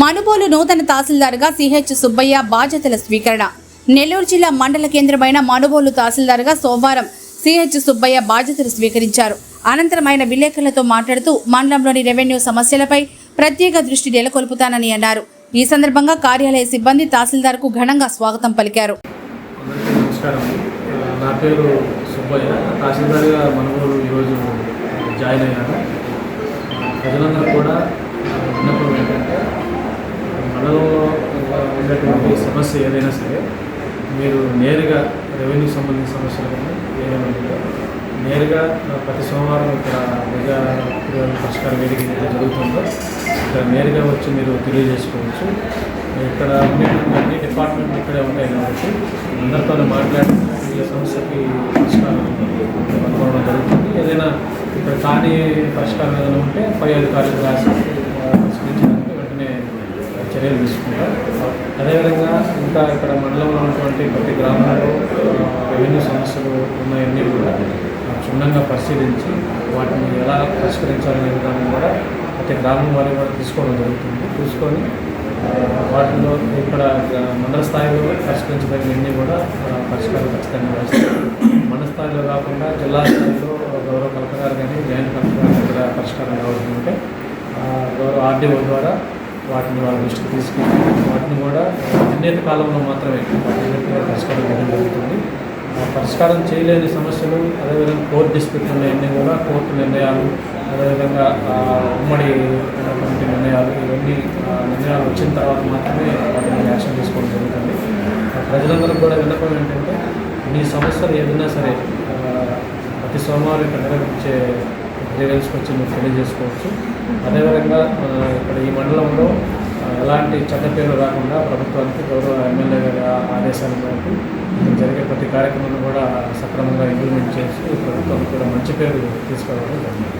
మనుబోలు నూతన తహసీల్దార్గా సిహెచ్ సుబ్బయ్య బాధ్యతల స్వీకరణ. నెల్లూరు జిల్లా మండల కేంద్రమైన మనుబోలు తహసీల్దార్గా సోమవారం సిహెచ్ సుబ్బయ్య బాధ్యతలు స్వీకరించారు. అనంతరం ఆయన విలేకరులతో మాట్లాడుతూ మండలంలోని రెవెన్యూ సమస్యలపై ప్రత్యేక దృష్టి నెలకొల్పుతానని అన్నారు. ఈ సందర్భంగా కార్యాలయ సిబ్బంది తహసీల్దార్కు ఘనంగా స్వాగతం పలికారు. నా పేరు సుబ్బయ్య. తహసీల్దార్గా మనవరు ఈరోజు జాయిన్ అయ్యాను. ప్రజలందరూ కూడా ఆ, విన్నపం ఏంటంటే మనలో ఉన్నటువంటి సమస్య ఏదైనా సరే మీరు నేరుగా రెవెన్యూ సంబంధించిన సమస్యలు కానీ ఏదైనా నేరుగా ప్రతి సోమవారం ఇక్కడ ప్రజా పరిష్కార వేదిక ఏదైతే జరుగుతుందో ఇక్కడ నేరుగా వచ్చి మీరు తెలియజేసుకోవచ్చు. ఇక్కడ అన్ని డిపార్ట్మెంట్ ఇక్కడే ఉంటాయి కాబట్టి అందరితో మాట్లాడి ఈ సమస్యకి పరిష్కారం కనుగొనడం జరుగుతుంది. ఏదైనా ఇక్కడ కానీ పరిష్కారం ఏదైనా ఉంటే పై అధికారులకు రాసి అదేవిధంగా ఇంకా ఇక్కడ మండలంలో ఉన్నటువంటి ప్రతి గ్రామంలో రెవెన్యూ సమస్యలు ఉన్నాయన్నీ కూడా క్షుణ్ణంగా పరిశీలించి వాటిని ఎలా పరిష్కరించాలనే విధానం కూడా ప్రతి గ్రామం వారి కూడా తీసుకోవడం జరుగుతుంది. తీసుకొని వాటిలో ఇక్కడ మండల స్థాయిలో పరిష్కరించదగినవన్నీ కూడా పరిష్కారం ఖచ్చితంగా చేస్తారు మండల స్థాయిలో కాకుండా జిల్లా స్థాయిలో గౌరవ కలెక్టర్ గారు కానీ జాయింట్ కలెక్టర్ గారు కూడా పరిష్కారం కావాల్సి ఉంటే గౌరవ ఆర్డీఓ ద్వారా వాటిని వాళ్ళ దృష్టికి తీసుకెళ్ళి వాటిని కూడా నిర్ణీత కాలంలో మాత్రమే పరిష్కారం చేయడం జరుగుతుంది. పరిష్కారం చేయలేని సమస్యలు అదేవిధంగా కోర్టు డిస్ప్యూట్ ఉన్నాయన్నీ కూడా కోర్టు నిర్ణయాలు అదేవిధంగా ఉమ్మడి ఉన్నటువంటి నిర్ణయాలు ఇవన్నీ నిర్ణయాలు వచ్చిన తర్వాత మాత్రమే వాటిని యాక్షన్ తీసుకోవడం జరుగుతుంది. ప్రజలందరూ కూడా విన్నపం ఏంటంటే మీ సమస్యలు ఏదైనా సరే ప్రతి సోమవారం ఇక్కడ నిర్వహించే గ్రీవెన్స్కి వచ్చి మీరు తెలియజేసుకోవచ్చు అదేవిధంగా ఇక్కడ ఈ మండలంలో ఎలాంటి చెడ్డ పేరు రాకుండా ప్రభుత్వానికి గౌరవ ఎమ్మెల్యే గారి ఆదేశాల మేరకు జరిగే ప్రతి కార్యక్రమాన్ని కూడా సక్రమంగా ఇంప్లిమెంట్ చేసి ప్రభుత్వానికి కూడా మంచి పేరు తీసుకురావడం జరిగింది.